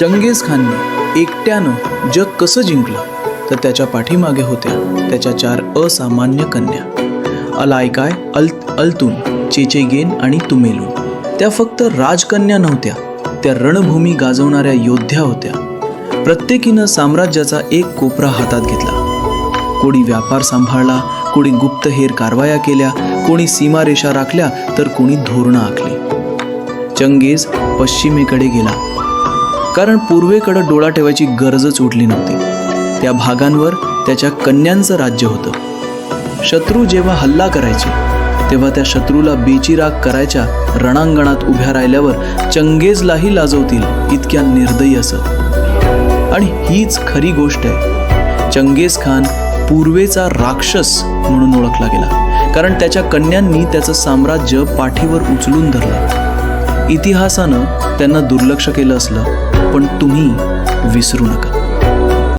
चंगेज खानने एकट्यानं जग कसं जिंकलं? तर त्याच्या पाठीमागे होत्या त्याच्या चार असामान्य कन्या. अलायकाय अल अल्तून चेचेगेन आणि तुमेलून त्या फक्त राजकन्या नव्हत्या त्या रणभूमी गाजवणाऱ्या योद्ध्या होत्या. प्रत्येकीनं साम्राज्याचा एक कोपरा हातात घेतला. कोणी व्यापार सांभाळला कोणी गुप्तहेर कारवाया केल्या कोणी सीमारेषा राखल्या तर कोणी धोरणं आखली. चंगेज पश्चिमेकडे गेला. कारण पूर्वेकडे डोळा ठेवायची गरजच उठली नव्हती. त्या भागांवर त्याच्या कन्यांचं राज्य होतं. शत्रू जेव्हा हल्ला करायचे तेव्हा त्या शत्रूला बेचिराग करायच्या रणांगणात उभ्या राहिल्यावर चंगेजलाही लाजवतील इतक्या निर्दयी असत आणि हीच खरी गोष्ट आहे. चंगेज खान पूर्वेचा राक्षस म्हणून ओळखला गेला. कारण त्याच्या कन्यांनी त्याचं साम्राज्य पाठीवर उचलून धरलं. इतिहासानं त्यांना दुर्लक्ष केलं असलं पण तुम्ही विसरू नका.